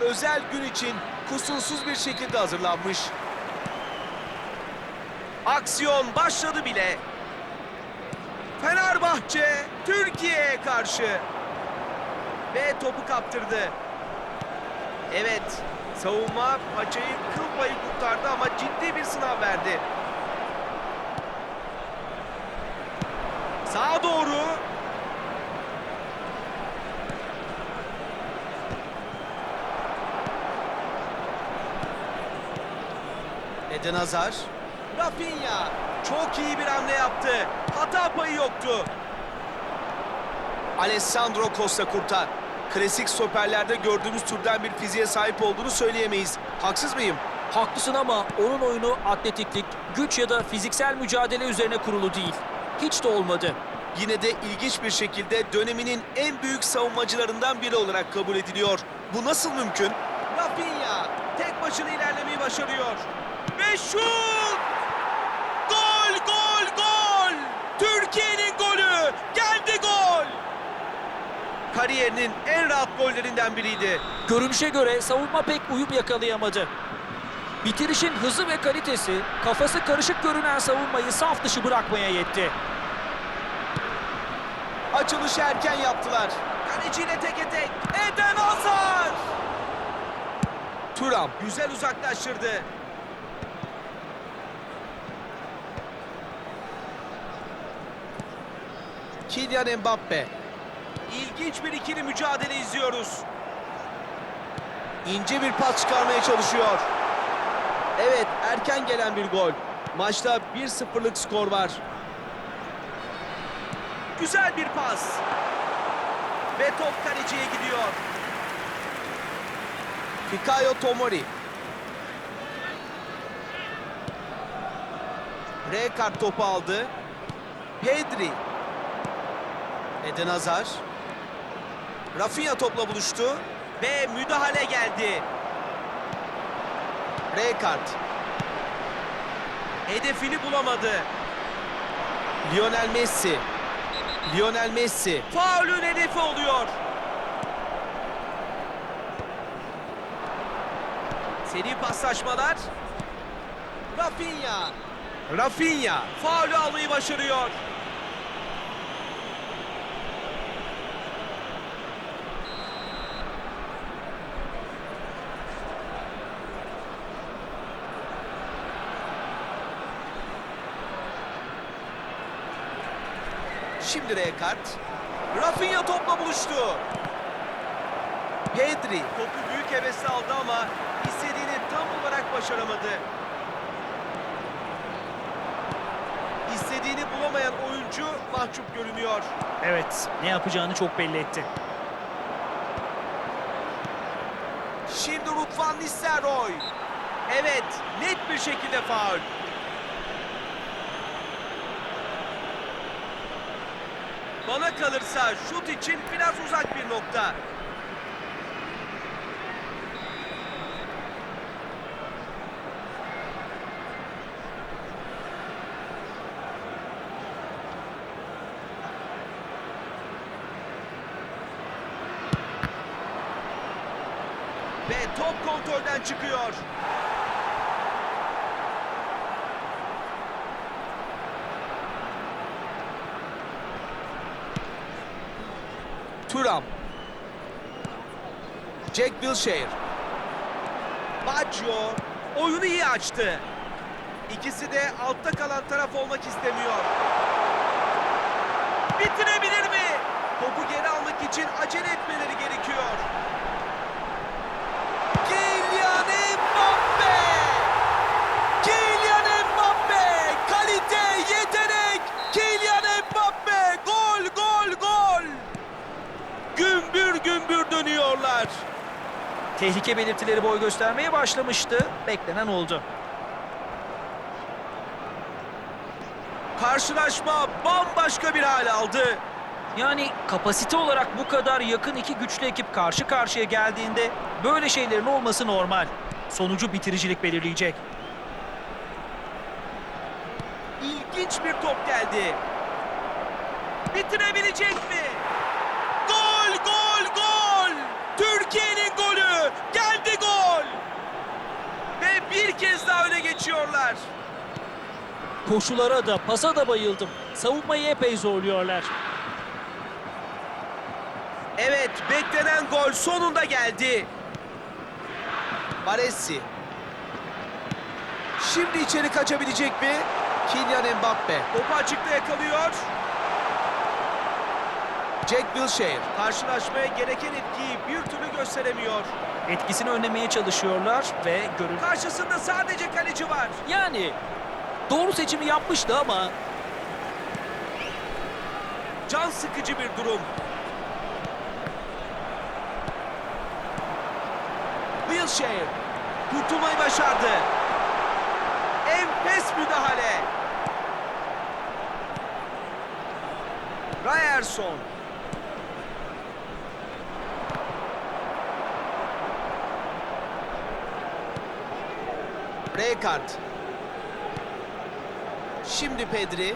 özel gün için kusursuz bir şekilde hazırlanmış. Aksiyon başladı bile. Fenerbahçe Türkiye'ye karşı. Ve topu kaptırdı. Evet, savunma paçayı kıl payı kurtardı ama ciddi bir sınav verdi. Sağa doğru. Eden Hazar. Rafinha çok iyi bir hamle yaptı. Hata payı yoktu. Alessandro Costa kurtar. Klasik stoperlerde gördüğümüz türden bir fiziğe sahip olduğunu söyleyemeyiz. Haksız mıyım? Haklısın ama onun oyunu atletiklik, güç ya da fiziksel mücadele üzerine kurulu değil. Hiç de olmadı. Yine de ilginç bir şekilde döneminin en büyük savunmacılarından biri olarak kabul ediliyor. Bu nasıl mümkün? Rafinha tek başına ilerlemeyi başarıyor. Ve şut! Gol, gol, gol! Türkiye'nin golü! Geldi gol! Kariyerinin en rahat gollerinden biriydi. Görünüşe göre savunma pek uyum yakalayamadı. Bitirişin hızı ve kalitesi kafası karışık görünen savunmayı saf dışı bırakmaya yetti. Açılışı erken yaptılar. Kaleciyle teke tek. Eden Hazar! Turam güzel uzaklaştırdı. Kylian Mbappe. İlginç bir ikili mücadele izliyoruz. İnce bir pas çıkarmaya çalışıyor. Evet, erken gelen bir gol. Maçta 1-0'lık skor var. Güzel bir pas. Ve top kaleciye gidiyor. Fikayo Tomori. Rekard topu aldı. Pedri. Eden Hazar. Rafinha topla buluştu. Ve müdahale geldi. Rekard. Hedefini bulamadı. Lionel Messi. Lionel Messi. Faulün hedefi oluyor. Seri paslaşmalar. Rafinha. Rafinha. Faulü almayı başarıyor. Şimdi Rekard. Rafinha topla buluştu. Pedri topu büyük hevesle aldı ama istediğini tam olarak başaramadı. İstediğini bulamayan oyuncu mahcup görünüyor. Evet, ne yapacağını çok belli etti. Şimdi Rutvan Nistelrooy. Evet, net bir şekilde faul. Bana kalırsa şut için biraz uzak bir nokta. Ve top kontrolden çıkıyor. Turam. Jack Wilshere. Baggio oyunu iyi açtı. İkisi de altta kalan taraf olmak istemiyor. Bitirebilir mi? Topu geri almak için acele etmeleri gerekiyor. Kylian Mbappe! Kylian Mbappe! Kalite, yetenek! Kylian Mbappe! Gol, gol, gol! Gümbür gümbür dönüyorlar. Tehlike belirtileri boy göstermeye başlamıştı. Beklenen oldu. Karşılaşma bambaşka bir hal aldı. Yani kapasite olarak bu kadar yakın iki güçlü ekip karşı karşıya geldiğinde böyle şeylerin olması normal. Sonucu bitiricilik belirleyecek. İlginç bir top geldi. Bitirebilecek mi? Gol, gol, gol! Türkiye'nin golü! Geldi başladılar. Koşulara da pasa da bayıldım. Savunmayı epey zorluyorlar. Evet, beklenen gol sonunda geldi. Baresi. Şimdi içeri kaçabilecek mi? Kylian Mbappe. Topu açıkta yakalıyor. Jack Wilshere. Karşılaşmaya gereken etkiyi bir türlü gösteremiyor. Etkisini önlemeye çalışıyorlar ve görün. Karşısında sadece kaleci var. Yani doğru seçimi yapmıştı ama Can sıkıcı bir durum. Wilshere kurtulmayı başardı. Enfes müdahale. Ryerson. Rekard. Şimdi Pedri.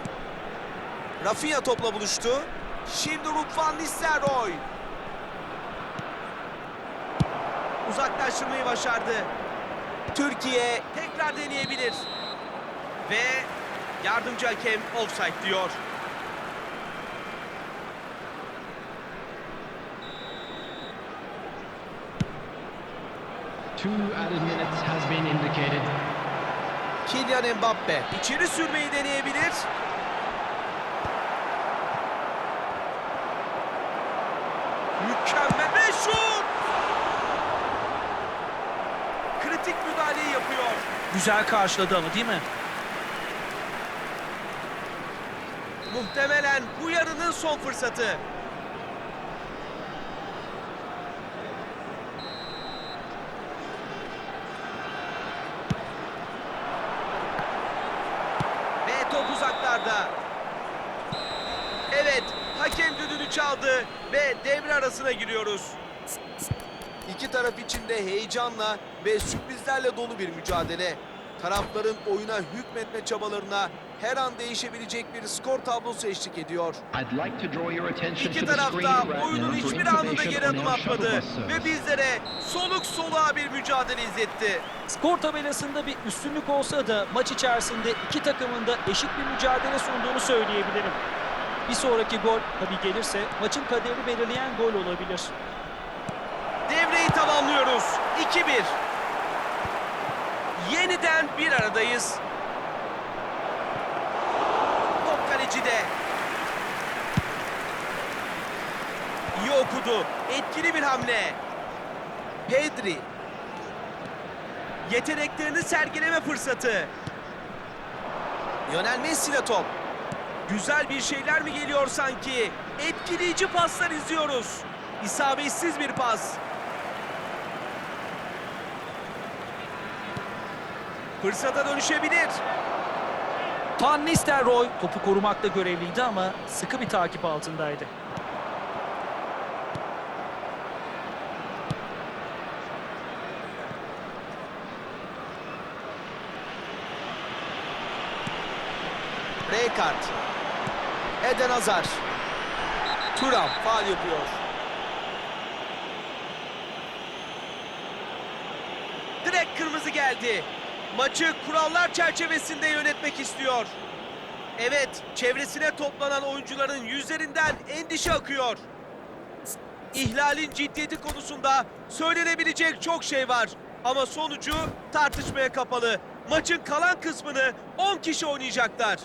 Rafinha topla buluştu. Şimdi Ruud van Nistelrooy. Uzaklaştırmayı başardı. Türkiye tekrar deneyebilir. Ve yardımcı hakem offside diyor. Two added minutes has been indicated. Kylian Mbappe içeri sürmeyi deneyebilir. Mükemmel ve şut! Kritik müdahaleyi yapıyor. güzel karşıladı ama değil mi? Muhtemelen bu yarının son fırsatı. Ve top uzaklarda. Evet, hakem düdüğünü çaldı ve devre arasına giriyoruz. İki taraf için de heyecanla ve sürprizlerle dolu bir mücadele. Tarafların oyuna hükmetme çabalarına her an değişebilecek bir skor tablosu eşlik ediyor. İki tarafta oyunun hiçbir anında geri adım atmadı ve bizlere soluk soluğa bir mücadele izletti. Skor tabelasında bir üstünlük olsa da maç içerisinde iki takımın da eşit bir mücadele sunduğunu söyleyebilirim. Bir sonraki gol tabii gelirse maçın kaderini belirleyen gol olabilir. Devreyi tamamlıyoruz. 2-1. Yeniden bir aradayız. Top kalecide. İyi okudu. Etkili bir hamle. Pedri. Yeteneklerini sergileme fırsatı. Lionel Messi ile top. Güzel bir şeyler mi geliyor sanki? Etkileyici paslar izliyoruz. İsabetsiz bir pas. Fırsata dönüşebilir. Van Nistelrooy topu korumakta görevliydi ama sıkı bir takip altındaydı. Rekard. Eden Hazar. Turam faal yapıyor. Direkt kırmızı geldi. Maçı kurallar çerçevesinde yönetmek istiyor. Evet, çevresine toplanan oyuncuların yüzlerinden endişe akıyor. İhlalin ciddiyeti konusunda söylenebilecek çok şey var. Ama sonucu tartışmaya kapalı. Maçın kalan kısmını 10 kişi oynayacaklar.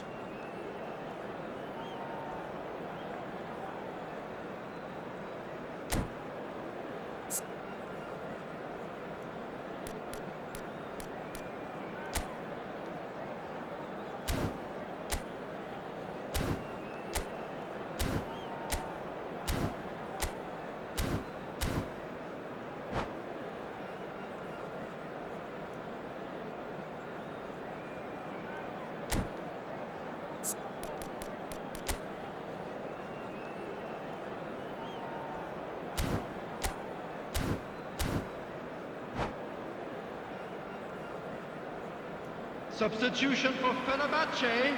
Substitution for Fenerbahce.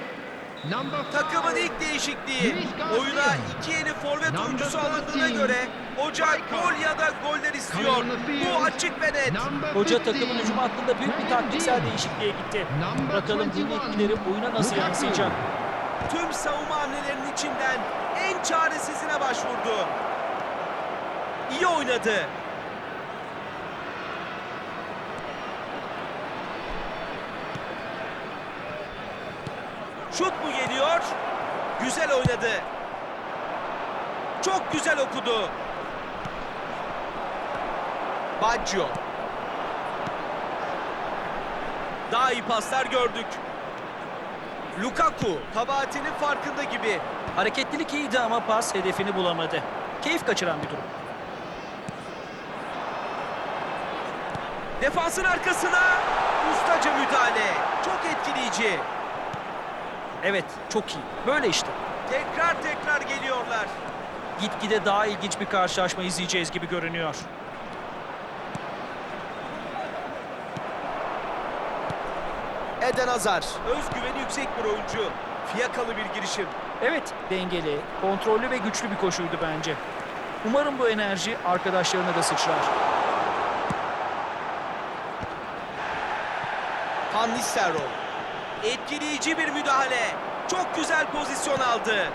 Number Takımın ilk değişikliği. Oyuna iki yeni forvet oyuncusu alındığına 13. göre hoca gol ya da goller istiyor. Bu açık ve net. Hoca 15. takımın hücum hattında büyük bir taktiksel değişikliğe gitti. Bakalım bunun 21. etkileri oyuna nasıl yansıyacak. Tüm savunma hamlelerinin içinden en çaresizine başvurdu. İyi oynadı. Şut mu geliyor? Güzel oynadı. Çok güzel okudu. Baggio. Daha iyi paslar gördük. Lukaku kabahatinin farkında gibi. Hareketlilik iyiydi ama pas hedefini bulamadı. Keyif kaçıran bir durum. Defansın arkasına ustaca müdahale. Çok etkileyici. Evet, çok iyi. Böyle işte. Tekrar tekrar geliyorlar. Gitgide daha ilginç bir karşılaşma izleyeceğiz gibi görünüyor. Eden Hazar. Özgüveni yüksek bir oyuncu. Fiyakalı bir girişim. Evet, dengeli, kontrollü ve güçlü bir koşuydu bence. Umarım bu enerji arkadaşlarına da sıçrar. Van Nistelrooy. Etkileyici bir müdahale. Çok güzel pozisyon aldı.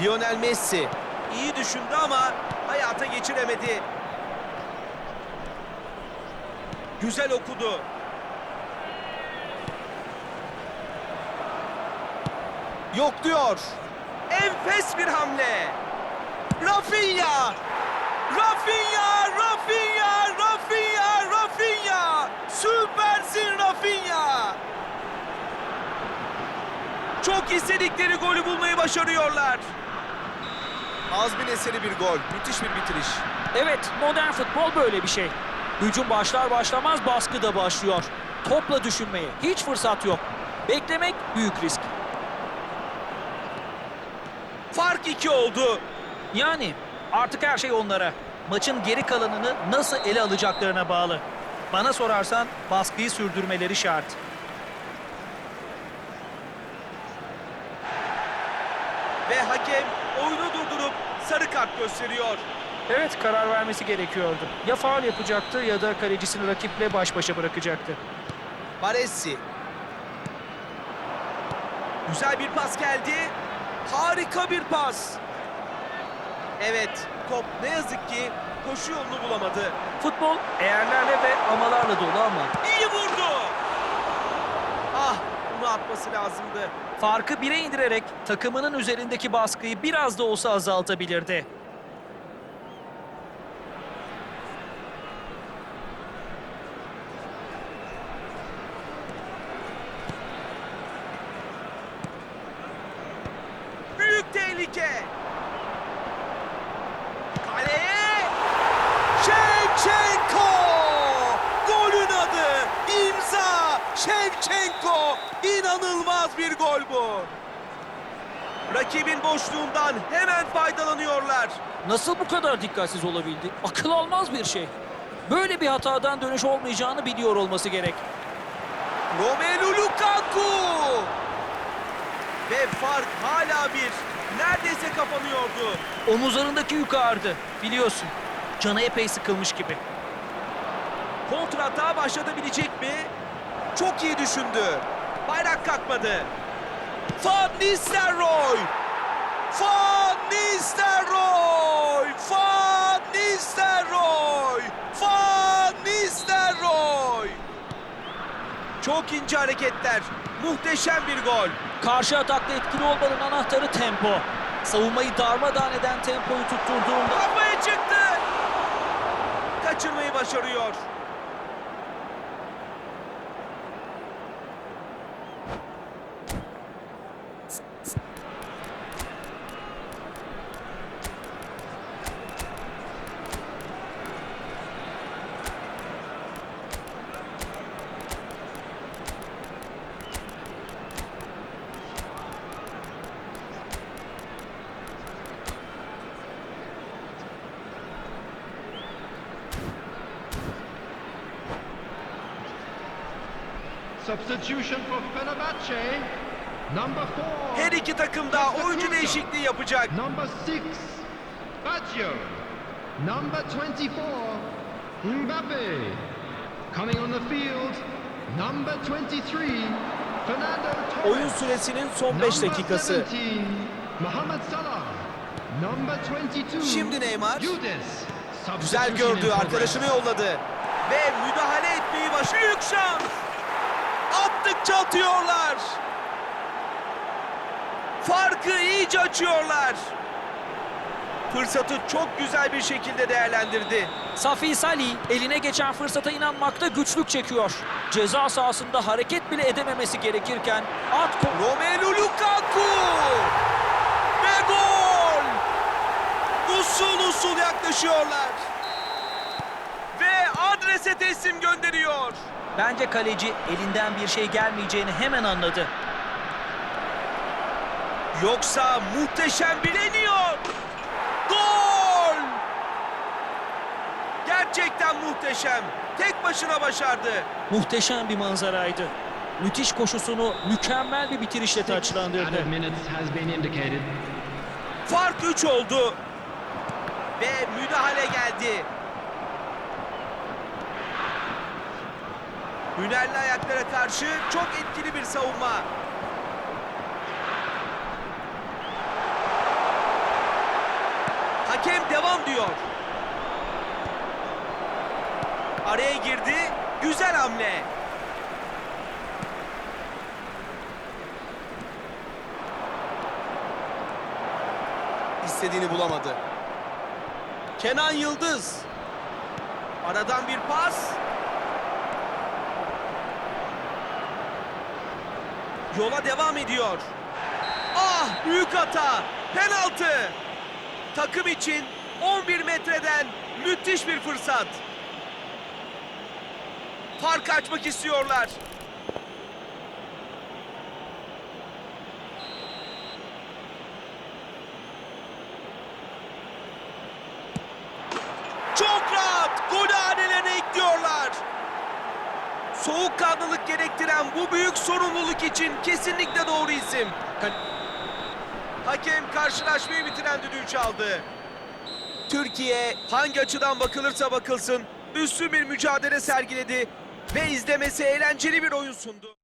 Lionel Messi. iyi düşündü ama hayata geçiremedi. Güzel okudu. Yok diyor. Enfes bir hamle. Rafinha. Rafinha, Rafinha, Rafinha, Rafinha. Süpersin Rafinha. Çok istedikleri golü bulmayı başarıyorlar. Azmin eseri bir gol. Müthiş bir bitiriş. Evet, modern futbol böyle bir şey. Hücum başlar başlamaz baskı da başlıyor. Topla düşünmeye hiç fırsat yok. Beklemek büyük risk. Fark iki oldu. Yani artık her şey onlara. Maçın geri kalanını nasıl ele alacaklarına bağlı. Bana sorarsan baskıyı sürdürmeleri şart. Ve hakem oyunu durdurup sarı kart gösteriyor. Evet karar vermesi gerekiyordu. Ya faul yapacaktı ya da kalecisini rakiple baş başa bırakacaktı. Baresi. Güzel bir pas geldi. Harika bir pas. Evet, top ne yazık ki koşu yolunu bulamadı. Futbol eğerlerle ve amalarla dolu ama İyi vurdu. Ah, bunu atması lazımdı. farkı bire indirerek takımının üzerindeki baskıyı biraz da olsa azaltabilirdi. Büyük tehlike. Rakibin boşluğundan hemen faydalanıyorlar. Nasıl bu kadar dikkatsiz olabildi? Akıl almaz bir şey. Böyle bir hatadan dönüş olmayacağını biliyor olması gerek. Romelu Lukaku. Ve fark hala bir. Neredeyse kapanıyordu. Omuzlarındaki yük ağırdı. Biliyorsun. Canı epey sıkılmış gibi. Kontratağa başlatabilecek mi? Çok iyi düşündü. Bayrak kalkmadı. Van Nistelrooy! Van Nistelrooy! Van Nistelrooy! Van Nistelrooy! Çok ince hareketler. Muhteşem bir gol. Karşı atakta etkili olmanın anahtarı tempo. Savunmayı darmadağın eden tempoyu tutturduğunda Kafaya çıktı. Kaçırmayı başarıyor. Substitution for Fenerbahce. Number four. Her iki takım da oyuncu değişikliği yapacak. Number six. Baggio. Number 24. Mbappe. Coming on the field. Number 23. Fernando Torres. Oyun süresinin son 5 Number dakikası. 17, Mohamed Salah. Number 22. Şimdi Neymar. Judas. Güzel gördü, arkadaşını yolladı. Ve müdahale etmeyi baş... Büyük şans! Attıkça atıyorlar. Farkı iyice açıyorlar. Fırsatı çok güzel bir şekilde değerlendirdi. Safi Salih eline geçen fırsata inanmakta güçlük çekiyor. Ceza sahasında hareket bile edememesi gerekirken at Romelu Lukaku! Ve gol! Usul usul yaklaşıyorlar. Ve adrese teslim gönderiyor. Bence kaleci elinden bir şey gelmeyeceğini hemen anladı. Yoksa muhteşem bileniyor. Gol! Gerçekten muhteşem. Tek başına başardı. Muhteşem bir manzaraydı. Müthiş koşusunu mükemmel bir bitirişle taçlandırdı. Fark 3 oldu. Ve müdahale geldi. Hünerli ayaklara karşı çok etkili bir savunma. Hakem devam diyor. Araya girdi. Güzel hamle. istediğini bulamadı. Kenan Yıldız. Aradan bir pas. Yola devam ediyor. Ah büyük hata. Penaltı. Takım için 11 metreden müthiş bir fırsat. Fark açmak istiyorlar. Çok rahat gol hanelerine ekliyorlar. Soğukkanlılık gerektiren bu büyük sorumluluk için kesinlikle doğru isim. Hakem karşılaşmayı bitiren düdüğü çaldı. Türkiye hangi açıdan bakılırsa bakılsın üstün bir mücadele sergiledi ve izlemesi eğlenceli bir oyun sundu.